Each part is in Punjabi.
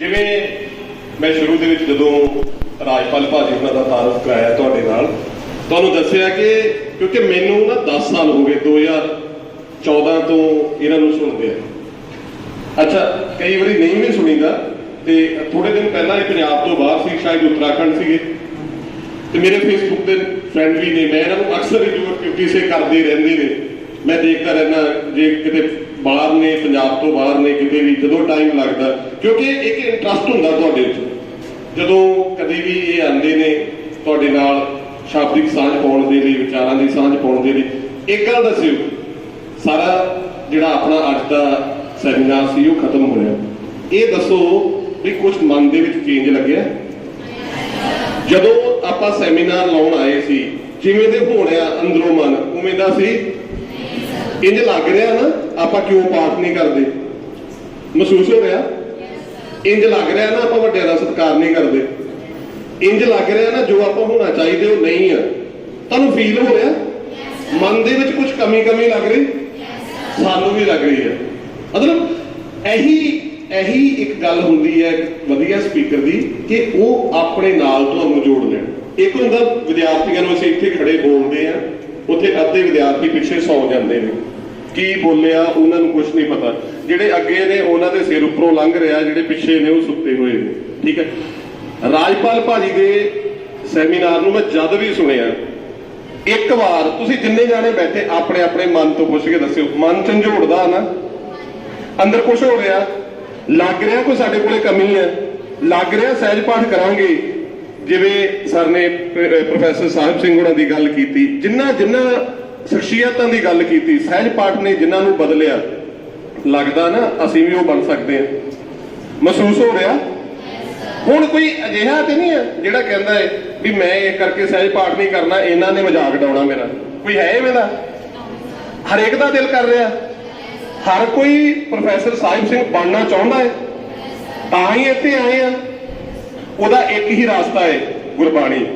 ਜਿਵੇਂ ਮੈਂ ਸ਼ੁਰੂ ਦੇ ਵਿੱਚ ਜਦੋਂ ਰਾਜਪਾਲ ਭਾਜੀ ਉਹਨਾਂ ਦਾ ਤਾਰਫ ਕਰਾਇਆ ਤੁਹਾਡੇ ਨਾਲ, ਤੁਹਾਨੂੰ ਦੱਸਿਆ ਕਿ ਕਿਉਂਕਿ ਮੈਨੂੰ ਨਾ 10 ਸਾਲ ਹੋ ਗਏ 2014 ਤੋਂ ਇਹਨਾਂ ਨੂੰ ਸੁਣਦੇ ਆ। ਅੱਛਾ, ਕਈ ਵਾਰੀ ਨਹੀਂ ਵੀ ਸੁਣੀਦਾ ਤੇ ਥੋੜੇ ਦਿਨ ਪਹਿਲਾਂ ਇਹ ਪੰਜਾਬ ਤੋਂ ਬਾਹਰ ਸੀ, ਸ਼ਾਇਦ ਉੱਤਰਾਖੰਡ ਸੀਗੇ। ਤੇ ਮੇਰੇ ਫੇਸਬੁੱਕ ਦੇ ਫਰੈਂਡ ਵੀ ਨੇ, ਮੈਂ ਇਹਨਾਂ ਨੂੰ ਅਕਸਰ ਹੀ ਕਿਸੇ ਕਰਦੇ ਰਹਿੰਦੇ ਨੇ। ਮੈਂ ਦੇਖਦਾ ਰਹਿੰਦਾ, ਜੇ ਕਿਤੇ ਬਾਹਰ ਨੇ, ਪੰਜਾਬ ਤੋਂ ਬਾਹਰ ਨੇ, ਕਿਤੇ ਵੀ, ਜਦੋਂ ਟਾਈਮ ਲੱਗਦਾ, ਕਿਉਂਕਿ ਇੱਕ ਇੰਟਰਸਟ ਹੁੰਦਾ ਤੁਹਾਡੇ 'ਚ ਜਦੋਂ ਕਦੇ ਵੀ ਇਹ ਆਉਂਦੇ ਨੇ ਤੁਹਾਡੇ ਨਾਲ ਸ਼ਾਬਦਿਕ ਸਾਂਝ ਪਾਉਣ ਦੇ ਲਈ, ਵਿਚਾਰਾਂ ਦੀ ਸਾਂਝ ਪਾਉਣ ਦੇ ਲਈ, ਇੱਕ ਗੱਲ ਦੱਸਿਓ, ਸਾਰਾ ਜਿਹੜਾ ਆਪਣਾ ਅੱਜ ਦਾ ਸੈਮੀਨਾਰ ਸੀ, ਉਹ ਖਤਮ ਹੋਇਆ ਇਹ ਦੱਸੋ ਵੀ ਕੁਝ ਮਨ ਦੇ ਵਿੱਚ ਚੇਂਜ ਲੱਗਿਆ? ਜਦੋਂ ਆਪਾਂ ਸੈਮੀਨਾਰ ਲਾਉਣ ਆਏ ਸੀ, ਜਿਵੇਂ ਦੇ ਹੋਣਿਆ ਅੰਦਰੋਂ ਮਨ, ਉਵੇਂ ਦਾ ਸੀ? ਇੰਜ ਲੱਗ ਰਿਹਾ ਨਾ? ਆਪਾਂ ਕਿਉਂ ਪਾਠ ਨਹੀਂ ਕਰਦੇ? ਮਹਿਸੂਸ ਹੋ ਰਿਹਾ? ਇੰਜ ਲੱਗ ਰਿਹਾ ਨਾ ਆਪਾਂ ਵੱਡਿਆਂ ਦਾ ਸਤਿਕਾਰ ਨਹੀਂ ਕਰਦੇ। ਇੰਜ ਲੱਗ ਰਿਹਾ ਨਾ ਜੋ ਆਪਾਂ ਹੋਣਾ ਚਾਹੀਦੇ ਉਹ ਨਹੀਂ ਆ। ਤੁਹਾਨੂੰ ਫੀਲ ਹੋ ਰਿਹਾ? ਮਨ ਦੇ ਵਿੱਚ ਕੁਝ ਕਮੀ ਕਮੀ ਲੱਗ ਰਹੀ? ਸਾਨੂੰ ਵੀ ਲੱਗ ਰਹੀ ਹੈ ਮਤਲਬ ਇਹੀ ਇਹੀ ਇੱਕ ਗੱਲ ਹੁੰਦੀ ਹੈ ਵਧੀਆ ਸਪੀਕਰ ਦੀ ਕਿ ਉਹ ਆਪਣੇ ਨਾਲ ਤੁਹਾਨੂੰ ਜੋੜ ਲੈਣ। ਇੱਕ ਹੁੰਦਾ ਵਿਦਿਆਰਥੀਆਂ ਨੂੰ ਅਸੀਂ ਇੱਥੇ ਖੜੇ ਬੋਲਦੇ ਆ, ਉੱਥੇ ਅੱਧੇ ਵਿਦਿਆਰਥੀ ਪਿੱਛੇ ਸੌ ਜਾਂਦੇ ਨੇ। ਕੀ ਬੋਲਿਆ ਉਹਨਾਂ ਨੂੰ ਕੁਝ ਨਹੀਂ ਪਤਾ। ਜਿਹੜੇ ਅੱਗੇ ਨੇ, ਉਹਨਾਂ ਦੇ ਸਿਰ ਉੱਪਰੋਂ ਲੰਘ ਰਿਹਾ, ਜਿਹੜੇ ਪਿੱਛੇ ਨੇ, ਉਹ ਸੁੱਤੇ ਹੋਏ ਨੇ। ਠੀਕ ਹੈ? ਰਾਜਪਾਲ ਭਾਜੀ ਦੇ ਸੈਮੀਨਾਰ ਨੂੰ ਮੈਂ ਜਦ ਵੀ ਸੁਣਿਆ, ਇੱਕ ਵਾਰ ਤੁਸੀਂ ਜਿੰਨੇ ਜਾਣੇ ਬੈਠੇ, ਆਪਣੇ ਆਪਣੇ ਮਨ ਤੋਂ ਪੁੱਛ ਕੇ ਦੱਸਿਓ। ਮਨ ਝੰਜੋੜਦਾ ਨਾ। ਅੰਦਰ ਕੁਝ ਹੋ ਰਿਹਾ ਲੱਗ ਰਿਹਾ ਕੋਈ ਸਾਡੇ ਕੋਲੇ ਕਮੀ ਹੈ? ਲੱਗ ਰਿਹਾ ਸਹਿਜ ਪਾਠ ਕਰਾਂਗੇ। ਜਿਵੇਂ ਸਰ ਨੇ ਪ੍ਰੋਫੈਸਰ ਸਾਹਿਬ ਸਿੰਘ ਉਹਨਾਂ ਦੀ ਗੱਲ ਕੀਤੀ। ਜਿੰਨਾ ਜਿੰਨਾ ਸ਼ਖਸੀਅਤਾਂ ਦੀ ਗੱਲ ਕੀਤੀ, ਸਹਿਜ ਪਾਠ ਨੇ ਜਿਨ੍ਹਾਂ ਨੂੰ ਬਦਲਿਆ, ਲੱਗਦਾ ਨਾ ਅਸੀਂ ਵੀ ਉਹ ਬਣ ਸਕਦੇ ਹਾਂ। ਮਹਿਸੂਸ ਹੋ ਰਿਹਾ? ਹੁਣ ਕੋਈ ਅਜਿਹਾ ਤੇ ਨਹੀਂ ਹੈ ਜਿਹੜਾ ਕਹਿੰਦਾ ਹੈ ਵੀ ਮੈਂ ਇਹ ਕਰਕੇ ਸਹਿਜ ਪਾਠ ਨਹੀਂ ਕਰਨਾ, ਇਹਨਾਂ ਨੇ ਮਜ਼ਾਕ ਡਾਉਣਾ ਮੇਰਾ। ਕੋਈ ਹੈ ਐਵੇਂ ਦਾ? ਹਰੇਕ ਦਾ ਦਿਲ ਕਰ ਰਿਹਾ। ਹਰ ਕੋਈ ਪ੍ਰੋਫੈਸਰ ਸਾਹਿਬ ਸਿੰਘ ਬਣਨਾ ਚਾਹੁੰਦਾ ਹੈ। ਤਾਂ ਹੀ ਇੱਥੇ ਆਏ ਆ ਉਹਦਾ ਇੱਕ ਹੀ ਰਾਸਤਾ ਹੈ ਗੁਰਬਾਣੀ।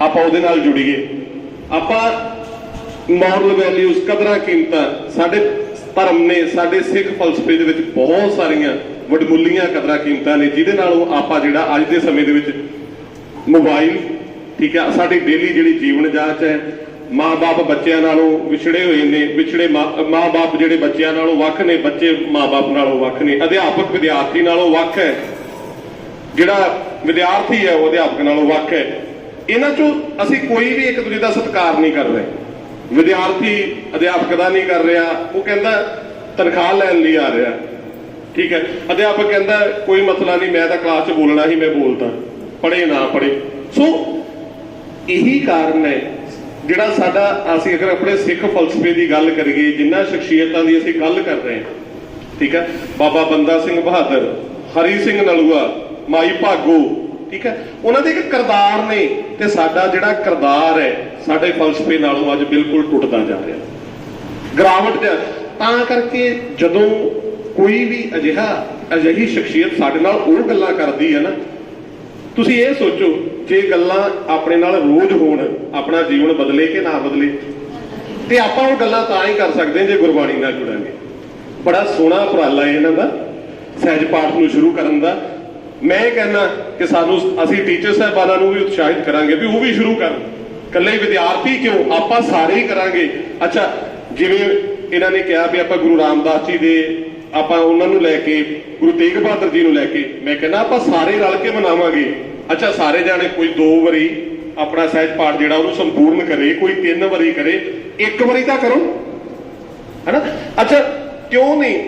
ਆਪਾਂ ਉਹਦੇ ਨਾਲ ਜੁੜੀਏ ਆਪਾਂ ਮੋਰਲ ਵੈਲਿਊਜ਼ ਕਦਰਾਂ ਕੀਮਤਾਂ, ਸਾਡੇ ਧਰਮ ਨੇ, ਸਾਡੇ ਸਿੱਖ ਫਲਸਫੇ ਦੇ ਵਿੱਚ ਬਹੁਤ ਸਾਰੀਆਂ ਵਡਮੁੱਲੀਆਂ ਕਦਰਾਂ ਕੀਮਤਾਂ ਨੇ, ਜਿਹਦੇ ਨਾਲ ਆਪਾਂ ਜਿਹੜਾ ਅੱਜ ਦੇ ਸਮੇਂ ਦੇ ਵਿੱਚ ਮੋਬਾਈਲ ਠੀਕ ਹੈ, ਸਾਡੀ ਡੇਲੀ ਜਿਹੜੀ ਜੀਵਨ ਜਾਂਚ ਹੈ, ਮਾਂ-ਬਾਪ ਬੱਚਿਆਂ ਨਾਲੋਂ ਵਿਛੜੇ ਹੋਏ ਨੇ, ਵਿਛੜੇ ਮਾਂ- ਮਾਂ-ਬਾਪ ਜਿਹੜੇ ਬੱਚਿਆਂ ਨਾਲੋਂ ਵੱਖ ਨੇ, ਬੱਚੇ ਮਾਂ-ਬਾਪ ਨਾਲੋਂ ਵੱਖ ਨੇ, ਅਧਿਆਪਕ ਵਿਦਿਆਰਥੀ ਨਾਲੋਂ ਵੱਖ ਹੈ, ਜਿਹੜਾ ਵਿਦਿਆਰਥੀ ਹੈ, ਉਹ ਅਧਿਆਪਕ ਨਾਲੋਂ ਵੱਖ ਹੈ। ਇਹਨਾਂ ਚੋਂ ਅਸੀਂ ਕੋਈ ਵੀ ਇੱਕ ਦੂਜੇ ਦਾ ਸਤਿਕਾਰ ਨਹੀਂ ਕਰ ਰਹੇ। ਵਿਦਿਆਰਥੀ ਅਧਿਆਪਕ ਦਾ ਨਹੀਂ ਕਰ ਰਿਹਾ, ਉਹ ਕਹਿੰਦਾ ਤਨਖਾਹ ਲੈਣ ਲਈ ਆ ਰਿਹਾ। ਠੀਕ ਹੈ, ਅਧਿਆਪਕ ਕਹਿੰਦਾ ਕੋਈ ਮਸਲਾ ਨਹੀਂ, ਮੈਂ ਤਾਂ ਕਲਾਸ 'ਚ ਬੋਲਣਾ ਹੀ, ਮੈਂ ਬੋਲਦਾ। ਪੜੇ ਨਾ ਪੜੇ ਸੋ ਇਹੀ ਕਾਰਨ ਹੈ, ਜਿਹੜਾ ਸਾਡਾ, ਅਸੀਂ ਅਗਰ ਆਪਣੇ ਸਿੱਖ ਫਲਸਫੇ ਦੀ ਗੱਲ ਕਰੀਏ, ਜਿੰਨਾ ਸ਼ਖਸੀਅਤਾਂ ਦੀ ਅਸੀਂ ਗੱਲ ਕਰ ਰਹੇ ਹਾਂ, ਠੀਕ ਹੈ, ਬਾਬਾ ਬੰਦਾ ਸਿੰਘ ਬਹਾਦਰ, ਹਰੀ ਸਿੰਘ ਨਲੂਆ, ਮਾਈ ਭਾਗੋ ਠੀਕ ਹੈ? ਉਹਨਾਂ ਦੇ ਇੱਕ ਕਿਰਦਾਰ ਨੇ ਤੇ ਸਾਡਾ ਜਿਹੜਾ ਕਿਰਦਾਰ ਹੈ, ਸਾਡੇ ਫਲਸਫੇ ਨਾਲੋਂ ਅੱਜ ਬਿਲਕੁਲ ਟੁੱਟਦਾ ਜਾ ਰਿਹਾ। ਗਰਾਵਟ ਤਾਂ ਕਰਕੇ ਜਦੋਂ ਕੋਈ ਵੀ ਅਜਿਹਾ, ਅਜਿਹੀ ਸ਼ਖਸੀਅਤ ਸਾਡੇ ਨਾਲ ਉਹ ਗੱਲਾਂ ਕਰਦੀ ਹੈ ਨਾ, ਤੁਸੀਂ ਇਹ ਸੋਚੋ, ਜੇ ਗੱਲਾਂ ਆਪਣੇ ਨਾਲ ਰੋਜ਼ ਹੋਣ, ਆਪਣਾ ਜੀਵਨ ਬਦਲੇ ਕਿ ਨਾ ਬਦਲੇ? ਤੇ ਆਪਾਂ ਉਹ ਗੱਲਾਂ ਤਾਂ ਹੀ ਕਰ ਸਕਦੇ ਜੇ ਗੁਰਬਾਣੀ ਨਾਲ ਜੁੜਾਂਗੇ। ਬੜਾ ਸੋਹਣਾ ਉਪਰਾਲਾ ਹੈ ਇਹਨਾਂ ਦਾ। ਸਹਿਜ ਪਾਠ ਨੂੰ ਸ਼ੁਰੂ ਕਰਨ ਦਾ। ਮੈਂ ਇਹ ਕਹਿੰਦਾ ਕਿ ਸਾਨੂੰ ਅਸੀਂ ਟੀਚਰ ਸਾਹਿਬਾਨਾਂ ਨੂੰ ਵੀ ਉਤਸ਼ਾਹਿਤ ਕਰਾਂਗੇ ਵੀ ਉਹ ਵੀ ਸ਼ੁਰੂ ਕਰਨ। ਇਕੱਲੇ ਵਿਦਿਆਰਥੀ ਕਿਉਂ? ਆਪਾਂ ਸਾਰੇ ਹੀ ਕਰਾਂਗੇ। ਅੱਛਾ, ਜਿਵੇਂ ਇਹਨਾਂ ਨੇ ਕਿਹਾ ਵੀ ਆਪਾਂ ਗੁਰੂ ਰਾਮਦਾਸ ਜੀ ਦੇ, ਆਪਾਂ ਉਹਨਾਂ ਨੂੰ ਲੈ ਕੇ, ਗੁਰੂ ਤੇਗ ਬਹਾਦਰ ਜੀ ਨੂੰ ਲੈ ਕੇ, ਮੈਂ ਕਹਿੰਦਾ ਆਪਾਂ ਸਾਰੇ ਰਲ ਕੇ ਮਨਾਵਾਂਗੇ। ਅੱਛਾ, ਸਾਰੇ ਜਾਣੇ ਕੋਈ ਦੋ ਵਾਰੀ ਆਪਣਾ ਸਹਿਜ ਪਾਠ ਜਿਹੜਾ ਉਹਨੂੰ ਸੰਪੂਰਨ ਕਰੇ, ਕੋਈ ਤਿੰਨ ਵਾਰੀ ਕਰੇ, ਇੱਕ ਵਾਰੀ ਤਾਂ ਕਰੋ। ਹੈਨਾ? ਅੱਛਾ, ਕਿਉਂ ਨਹੀਂ?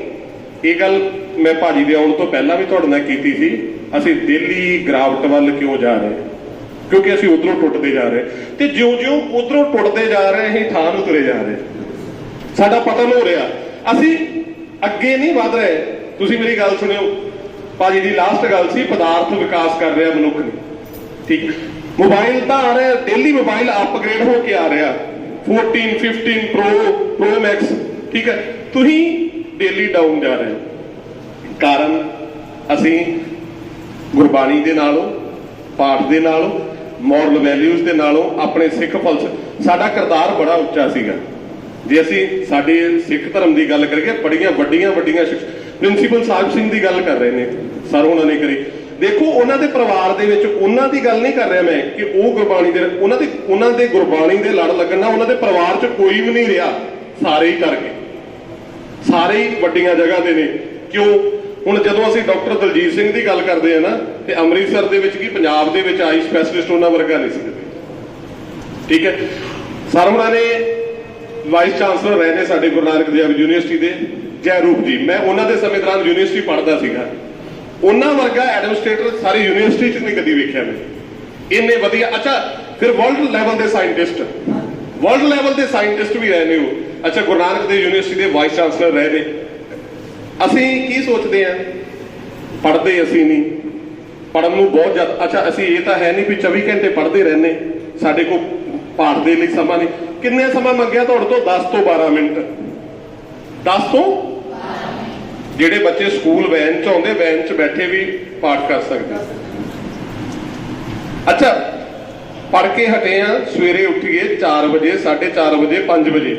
ਇਹ ਗੱਲ ਮੈਂ ਭਾਜੀ ਦੇ ਆਉਣ ਤੋਂ ਪਹਿਲਾਂ ਵੀ ਤੁਹਾਡੇ ਨਾਲ ਕੀਤੀ ਸੀ। ਅਸੀਂ ਦਿੱਲੀ, ਗਰਾਵਟ ਵੱਲ ਕਿਉਂ ਜਾ ਰਹੇ? ਕਿਉਂਕਿ ਅਸੀਂ ਉਧਰੋਂ ਟੁੱਟਦੇ ਜਾ ਰਹੇ। ਤੇ ਜਿਉਂ-ਜਿਉਂ ਉਧਰੋਂ ਟੁੱਟਦੇ ਜਾ ਰਹੇ, ਅਸੀਂ ਥਾਂ ਨੂੰ ਤੁਰੇ ਜਾ ਰਹੇ। ਸਾਡਾ ਪਤਨ ਹੋ ਰਿਹਾ। ਅਸੀਂ ਅੱਗੇ ਨਹੀਂ ਵਧ ਰਹੇ। ਤੁਸੀਂ ਮੇਰੀ ਗੱਲ ਸੁਣਿਓ। ਭਾਜੀ ਦੀ ਲਾਸਟ ਗੱਲ ਸੀ, ਪਦਾਰਥ ਵਿਕਾਸ ਕਰ ਰਿਹਾ ਮਨੁੱਖ ਨੇ। ਠੀਕ। ਮੋਬਾਈਲ ਤਾਂ ਆ ਰਿਹਾ ਡੇਲੀ ਮੋਬਾਈਲ ਅਪਗ੍ਰੇਡ ਹੋ ਕੇ ਆ ਰਿਹਾ। 14 15 ਪ੍ਰੋ ਪ੍ਰੋ ਮੈਕਸ ਠੀਕ ਹੈ। ਤੁਸੀਂ ਡੇਲੀ ਡਾਊਨ ਜਾ ਰਹੇ ਹੋ। ਕਾਰਨ, ਅਸੀਂ ਗੁਰਬਾਣੀ ਦੇ ਨਾਲੋਂ, ਪਾਠ ਦੇ ਨਾਲੋਂ ਮੋਰਲ ਵੈਲਿਊਜ਼ ਦੇ ਨਾਲੋਂ, ਆਪਣੇ ਸਿੱਖ ਫਲਸਫੇ ਸਾਡਾ ਕਿਰਦਾਰ ਬੜਾ ਉੱਚਾ ਸੀਗਾ। ਜੇ ਅਸੀਂ ਸਾਡੇ ਸਿੱਖ ਧਰਮ ਦੀ ਗੱਲ ਕਰੀਏ, ਬੜੀਆਂ ਵੱਡੀਆਂ ਵੱਡੀਆਂ ਪ੍ਰਿੰਸੀਪਲ ਸਾਹਿਬ ਸਿੰਘ ਦੀ ਗੱਲ ਕਰ ਰਹੇ ਨੇ। ਸਰ ਉਹਨਾਂ ਨੇ ਕਰੀ। ਦੇਖੋ, ਉਹਨਾਂ ਦੇ ਪਰਿਵਾਰ ਦੇ ਵਿੱਚ ਉਹਨਾਂ ਦੀ ਗੱਲ ਨਹੀਂ ਕਰ ਰਿਹਾ ਮੈਂ ਕਿ ਉਹ ਗੁਰਬਾਣੀ ਦੇ, ਉਹਨਾਂ ਦੇ ਉਹਨਾਂ ਦੇ ਗੁਰਬਾਣੀ ਦੇ ਲੜ ਲੱਗਣ ਨਾਲ ਉਹਨਾਂ ਦੇ ਪਰਿਵਾਰ 'ਚ ਕੋਈ ਵੀ ਨਹੀਂ ਰਿਹਾ। ਸਾਰੇ ਹੀ ਕਰਕੇ ਸਾਰੇ ਹੀ ਵੱਡੀਆਂ ਜਗ੍ਹਾ ਦੇ ਨੇ। ਕਿਉਂ? ਹੁਣ ਜਦੋਂ ਅਸੀਂ ਡਾਕਟਰ ਦਲਜੀਤ ਸਿੰਘ ਦੀ ਗੱਲ ਕਰਦੇ ਆ ਨਾ, ਤੇ ਅੰਮ੍ਰਿਤਸਰ ਦੇ ਵਿੱਚ ਕੀ ਪੰਜਾਬ ਦੇ ਵਿੱਚ ਆਈ ਸਪੈਸ਼ਲਿਸਟ ਉਹਨਾਂ ਵਰਗਾ ਨਹੀਂ ਸੀ ਠੀਕ ਹੈ? ਸਰ ਉਹਨਾਂ ਨੇ ਵਾਈਸ ਚਾਂਸਲਰ ਰਹੇ ਨੇ ਸਾਡੇ ਗੁਰੂ ਨਾਨਕ ਦੇਵ ਯੂਨੀਵਰਸਿਟੀ ਦੇ, ਜੈ ਰੂਪ ਜੀ। ਮੈਂ ਉਹਨਾਂ ਦੇ ਸਮੇਂ ਦੌਰਾਨ ਯੂਨੀਵਰਸਿਟੀ ਪੜ੍ਹਦਾ ਸੀਗਾ। ਉਹਨਾਂ ਵਰਗਾ ਐਡਮਿਨਿਸਟ੍ਰੇਟਰ ਸਾਰੀ ਯੂਨੀਵਰਸਿਟੀ 'ਚ ਨਹੀਂ ਕਦੀ ਵੇਖਿਆ ਮੈਂ। ਇੰਨੇ ਵਧੀਆ, ਅੱਛਾ, ਫਿਰ ਵਰਲਡ ਲੈਵਲ ਦੇ ਸਾਇੰਟਿਸਟ ਵਰਲਡ ਲੈਵਲ ਦੇ ਸਾਇੰਟਿਸਟ ਵੀ ਰਹੇ ਨੇ ਉਹ। ਅੱਛਾ, ਗੁਰੂ ਨਾਨਕ ਦੇਵ ਯੂਨੀਵਰਸਿਟੀ ਦੇ ਵਾਈਸ ਚਾਂਸਲਰ ਰਹੇ ਨੇ। ਅਸੀਂ ਕੀ ਸੋਚਦੇ ਆ? ਪੜ੍ਹਦੇ ਅਸੀਂ ਨਹੀਂ। ਪੜ੍ਹਨ ਨੂੰ ਬਹੁਤ ਜ਼ਿਆਦਾ ਅੱਛਾ, ਅਸੀਂ ਇਹ ਤਾਂ ਹੈ ਨਹੀਂ ਵੀ 24 ਘੰਟੇ ਪੜ੍ਹਦੇ ਰਹਿੰਦੇ। ਸਾਡੇ ਕੋਲ ਪਾਠ ਦੇ ਲਈ ਸਮਾਂ ਨਹੀਂ। ਕਿੰਨੇ ਸਮਾਂ ਮੰਗਿਆ ਤੁਹਾਡੇ ਤੋਂ? 10 ਤੋਂ 12 ਮਿੰਟ। 10 ਤੋਂ? ਜਿਹੜੇ ਬੱਚੇ ਸਕੂਲ ਵੈਨ ਚ ਆਉਂਦੇ, ਵੈਨ ਚ ਬੈਠੇ ਵੀ ਪਾਠ ਕਰ ਸਕਦੇ। ਅੱਛਾ ਪੜ ਕੇ ਹਟੇ ਆ ਸਵੇਰੇ ਉੱਠੀਏ 4 ਵਜੇ 4:30 ਵਜੇ 5 ਵਜੇ।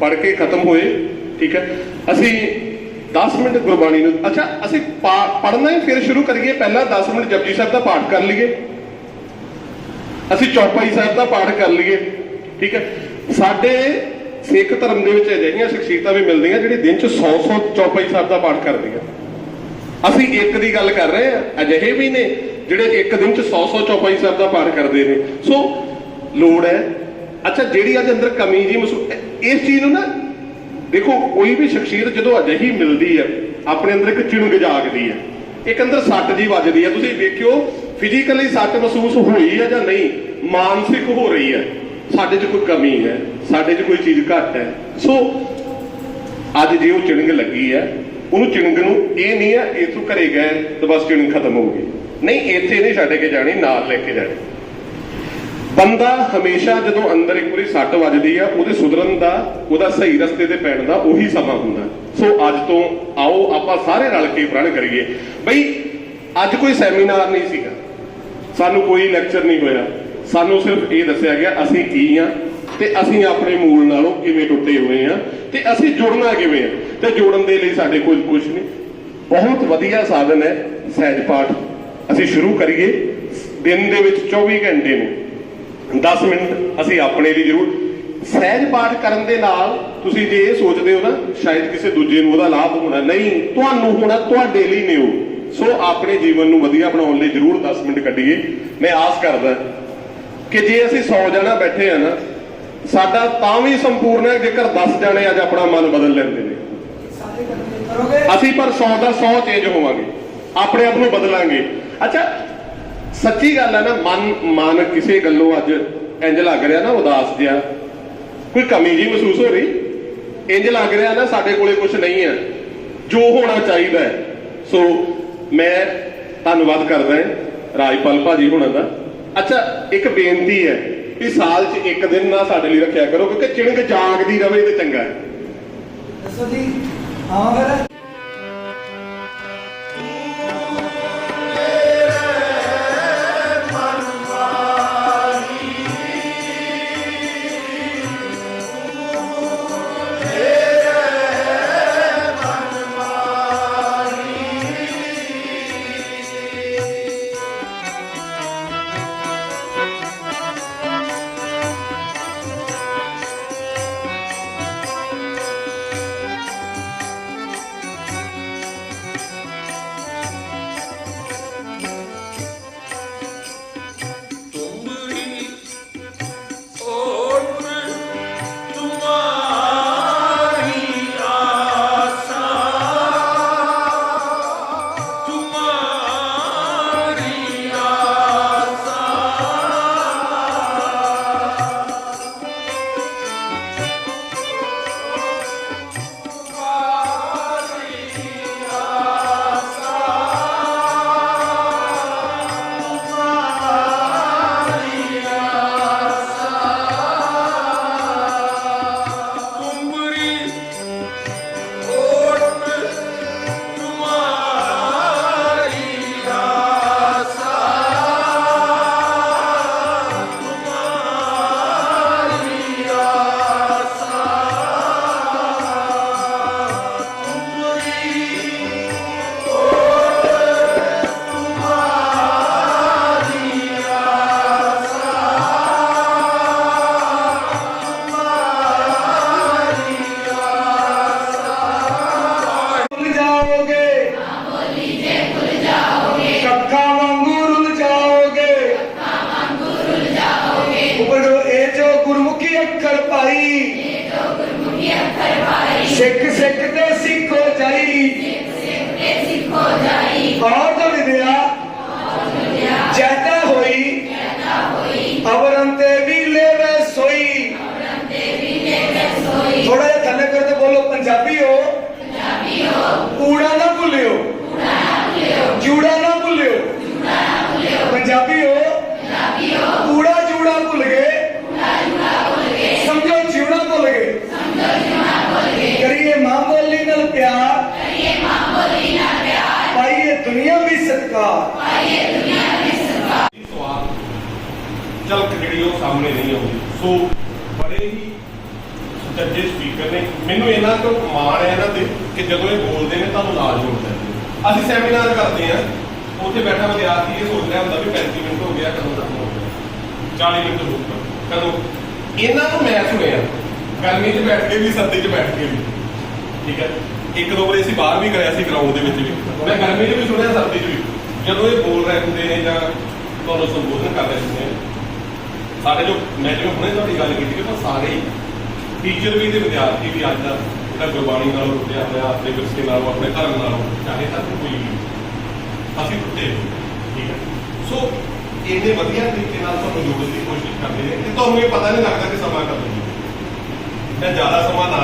ਪੜ ਕੇ ਖਤਮ ਹੋਏ, ਠੀਕ ਹੈ। ਅਸੀਂ 10 ਮਿੰਟ ਗੁਰਬਾਣੀ ਨੂੰ। ਅੱਛਾ, ਅਸੀਂ ਪੜਨਾ ਹੀ ਫਿਰ ਸ਼ੁਰੂ ਕਰੀਏ। ਪਹਿਲਾਂ 10 ਮਿੰਟ ਜਪਜੀ ਸਾਹਿਬ ਦਾ ਪਾਠ ਕਰ ਲਈਏ। ਅਸੀਂ ਚੌਪਾਈ ਸਾਹਿਬ ਦਾ ਪਾਠ ਕਰ ਲਈਏ। ਠੀਕ ਹੈ? ਸਾਡੇ ਸਿੱਖ ਧਰਮ ਦੇ ਵਿੱਚ ਅਜਿਹੀਆਂ ਸ਼ਖਸੀਅਤਾਂ ਵੀ ਮਿਲਦੀਆਂ ਜਿਹੜੇ ਦਿਨ ਚ 100 100 ਚੌਪਾਈ ਸਾਹਿਬ ਦਾ ਪਾਠ ਕਰਦੀਆਂ। ਅਸੀਂ ਇੱਕ ਦੀ ਗੱਲ ਕਰ ਰਹੇ ਹਾਂ। ਅਜਿਹੇ ਵੀ ਨੇ ਜਿਹੜੇ ਇੱਕ ਦਿਨ ਚ 100 100 ਚੌਪਾਈ ਸਾਹਿਬ ਦਾ ਪਾਠ ਕਰਦੇ ਨੇ। ਸੋ, ਲੋੜ ਹੈ। ਅੱਛਾ, ਜਿਹੜੀ ਅੱਜ ਅੰਦਰ ਕਮੀ ਜੀ ਮਹਿਸੂਸ ਇਸ ਚੀਜ਼ ਨੂੰ ਨਾ ਦੇਖੋ, ਕੋਈ ਵੀ ਸ਼ਖਸੀਅਤ ਜਦੋਂ ਅਜਿਹੀ ਮਿਲਦੀ ਹੈ, ਆਪਣੇ ਅੰਦਰ ਇੱਕ ਚਿਣਗ ਜਾਗਦੀ ਹੈ। ਇੱਕ ਅੰਦਰ ਸੱਟ ਜੀ ਵੱਜਦੀ ਹੈ। ਤੁਸੀਂ ਵੇਖਿਓ ਫਿਜ਼ੀਕਲੀ ਸੱਟ ਮਹਿਸੂਸ ਹੋਈ ਹੈ ਜਾਂ ਨਹੀਂ? ਮਾਨਸਿਕ ਹੋ ਰਹੀ ਹੈ। ਸਾਡੇ 'ਚ ਕੋਈ ਕਮੀ ਹੈ, ਸਾਡੇ 'ਚ ਕੋਈ ਚੀਜ਼ ਘੱਟ ਹੈ। ਸੋ, ਅੱਜ ਜੇ ਉਹ ਚਿਣਗ ਲੱਗੀ ਹੈ, ਉਹਨੂੰ ਚਿਣਗ ਨੂੰ ਇਹ ਨਹੀਂ ਹੈ ਇਥੋਂ ਘਰੇ ਗਏ ਤਾਂ ਬਸ ਚਿਣਗ ਖਤਮ ਹੋ ਗਈ। ਨਹੀਂ, ਇੱਥੇ ਨਹੀਂ ਛੱਡ ਕੇ ਜਾਣੀ, ਨਾਲ ਲੈ ਕੇ ਜਾਣੀ। ਬੰਦਾ ਹਮੇਸ਼ਾ ਜਦੋਂ ਅੰਦਰ ਇੱਕ ਵਾਰੀ ਸੱਟ ਵੱਜਦੀ ਆ, ਉਹਦੇ ਸੁਧਰਨ ਦਾ, ਉਹਦਾ ਸਹੀ ਰਸਤੇ ਤੇ ਪੈਣ ਦਾ ਉਹੀ ਸਮਾਂ ਹੁੰਦਾ। ਸੋ ਅੱਜ ਤੋਂ ਆਓ, ਆਪਾਂ ਸਾਰੇ ਰਲ ਕੇ ਪ੍ਰਣ ਕਰੀਏ। ਬਈ, ਅੱਜ ਕੋਈ ਸੈਮੀਨਾਰ ਨਹੀਂ ਸੀਗਾ। ਸਾਨੂੰ ਕੋਈ ਲੈਕਚਰ ਨਹੀਂ ਹੋਇਆ। ਸਾਨੂੰ ਸਿਰਫ ਇਹ ਦੱਸਿਆ ਗਿਆ, ਅਸੀਂ ਕੀ ਆ ਤੇ ਅਸੀਂ ਆਪਣੇ ਮੂਲ ਨਾਲੋਂ ਕਿਵੇਂ ਟੁੱਟੇ ਹੋਏ ਆ ਤੇ ਅਸੀਂ ਜੁੜਨਾ ਕਿਵੇਂ ਆ। ਤੇ ਜੋੜਨ ਦੇ ਲਈ ਸਾਡੇ ਕੋਲ ਕੁਝ ਨਹੀਂ। ਬਹੁਤ ਵਧੀਆ ਸਾਧਨ ਹੈ ਸਹਿਜ ਪਾਠ। ਅਸੀਂ ਸ਼ੁਰੂ ਕਰੀਏ ਦਿਨ ਦੇ ਵਿੱਚ 24 ਘੰਟੇ ਨੂੰ। 10 ਮਿੰਟ ਅਸੀਂ ਆਪਣੇ ਲਈ ਜ਼ਰੂਰ ਸਹਿਜ ਪਾਠ ਕਰਨ ਦੇ ਨਾਲ ਤੁਸੀਂ ਜੇ ਇਹ ਸੋਚਦੇ ਹੋ ਨਾ ਸ਼ਾਇਦ ਕਿਸੇ ਦੂਜੇ ਨੂੰ ਉਹਦਾ ਲਾਭ ਹੋਣਾ ਨਹੀਂ ਤੁਹਾਨੂੰ ਹੋਣਾ ਤੁਹਾਡੇ ਲਈ ਨਹੀਂ ਉਹ ਸੋ ਆਪਣੇ ਜੀਵਨ ਨੂੰ ਵਧੀਆ ਬਣਾਉਣ ਲਈ ਜ਼ਰੂਰ 10 ਮਿੰਟ ਕੱਢੀਏ। ਮੈਂ ਆਸ ਕਰਦਾ ਕਿ ਜੇ ਅਸੀਂ 100 ਜਣਾ ਬੈਠੇ ਆ ਨਾ ਸਾਡਾ ਤਾਂ ਵੀ ਸੰਪੂਰਨ ਹੈ ਜੇਕਰ 10 ਜਣੇ ਅੱਜ ਆਪਣਾ ਮਨ ਬਦਲ ਲੈਂਦੇ ਨੇ। ਅਸੀਂ ਪਰ 100 ਦਾ 100 ਚੇਂਜ ਹੋਵਾਂਗੇ। ਆਪਣੇ ਆਪ ਨੂੰ ਬਦਲਾਂਗੇ। ਅੱਛਾ ਸੱਚੀ ਗੱਲ ਹੈ ਨਾ, ਮਨ ਮਨ ਕਿਸੇ ਗੱਲੋਂ ਅੱਜ ਇੰਜ ਲੱਗ ਰਿਹਾ ਨਾ ਉਦਾਸ ਜਿਹਾ। ਕੋਈ ਕਮੀ ਜੀ ਮਹਿਸੂਸ ਹੋ ਰਹੀ? ਇੰਜ ਲੱਗ ਰਿਹਾ ਨਾ ਸਾਡੇ ਕੋਲੇ ਕੁਝ ਨਹੀਂ ਹੈ, ਜੋ ਹੋਣਾ ਚਾਹੀਦਾ ਸੋ ਮੈਂ ਧੰਨਵਾਦ ਕਰਦਾ ਹਾਂ ਰਾਜਪਾਲ ਭਾਜੀ ਹੁਣਾਂ ਦਾ। ਅੱਛਾ, ਇੱਕ ਬੇਨਤੀ ਹੈ ਵੀ ਸਾਲ 'ਚ ਇੱਕ ਦਿਨ ਨਾ ਸਾਡੇ ਲਈ ਰੱਖਿਆ ਕਰੋ, ਕਿਉਂਕਿ ਚਿਣਗ ਜਾਗਦੀ ਰਵੇ ਤੇ ਚੰਗਾ ਹੈ। ਦੱਸੋ ਜੀ ਹਾਂ ਸਾਹਮਣੇ ਨਹੀਂ ਆਉਂਦੀ। ਸੋ ਬੜੇ ਹੀ ਸੱਜੇ ਸਪੀਕਰ ਨੇ। ਮੈਨੂੰ ਇਹਨਾਂ ਤੋਂ ਮਾਣ ਹੈ ਇਹਨਾਂ ਤੇ ਕਿ ਜਦੋਂ ਇਹ ਬੋਲਦੇ ਨੇ, ਤੁਹਾਨੂੰ ਨਾਲ ਜੋੜਦੇ ਨੇ ਅਸੀਂ ਸੈਮੀਨਾਰ ਕਰਦੇ ਆ ਉੱਥੇ ਬੈਠਾ ਵਿਦਿਆਰਥੀ ਇਹ ਸੋਚ ਰਿਹਾ ਹੁੰਦਾ ਵੀ 35 ਮਿੰਟ ਹੋ ਗਿਆ, ਕਦੋਂ ਤੱਕ ਹੋਊਗਾ 40 ਮਿੰਟ ਹੋਊਗਾ ਕਦੋਂ? ਇਹਨਾਂ ਨੂੰ ਮੈਂ ਸੁਣਿਆ, ਗਰਮੀ 'ਚ ਬੈਠ ਕੇ ਵੀ, ਸਰਦੀ 'ਚ ਬੈਠ ਕੇ ਵੀ। ਠੀਕ ਹੈ? ਇੱਕ ਦੋ ਵਾਰੀ ਅਸੀਂ ਬਾਹਰ ਵੀ ਕਰਿਆ ਸੀ ਗਰਾਊਂਡ ਦੇ ਵਿੱਚ ਵੀ। ਮੈਂ ਗਰਮੀ 'ਚ ਵੀ ਸੁਣਿਆ, ਸਰਦੀ 'ਚ ਵੀ। ਜਦੋਂ ਇਹ ਬੋਲ ਰਹੇ ਹੁੰਦੇ ਨੇ ਜਾਂ ਤੁਹਾਨੂੰ ਸੰਬੋਧਨ ਕਰ ਰਹੇ ਹੁੰਦੇ ਨੇ ਸਾਡੇ ਜੋ, ਮੈਂ ਜਿਵੇਂ ਹੁਣੇ ਤੁਹਾਡੀ ਗੱਲ ਕੀਤੀ ਕਿ ਸਾਰੇ ਟੀਚਰ ਵੀ ਤੇ ਵਿਦਿਆਰਥੀ ਵੀ ਅੱਜ ਦਾ ਜਿਹੜਾ ਗੁਰਬਾਣੀ ਨਾਲ ਰੁੱਟਿਆ ਹੋਇਆ, ਆਪਣੇ ਵਿਰਸੇ ਨਾਲ, ਆਪਣੇ ਧਰਮ ਨਾਲ, ਚਾਹੇ ਸਾਡੇ ਕੋਈ ਵੀ ਅਸੀਂ ਟੁੱਟੇ ਠੀਕ ਹੈ। ਸੋ ਇਹਨੇ ਵਧੀਆ ਤਰੀਕੇ ਨਾਲ ਤੁਹਾਨੂੰ ਜੋੜਨ ਦੀ ਕੋਸ਼ਿਸ਼ ਕਰਦੇ ਨੇ ਤੇ ਤੁਹਾਨੂੰ ਇਹ ਪਤਾ ਨਹੀਂ ਲੱਗਦਾ ਕਿ ਸਮਾਂ ਕਦੋਂ ਹੈ ਮੈਂ ਜ਼ਿਆਦਾ ਸਮਾਂ ਨਾ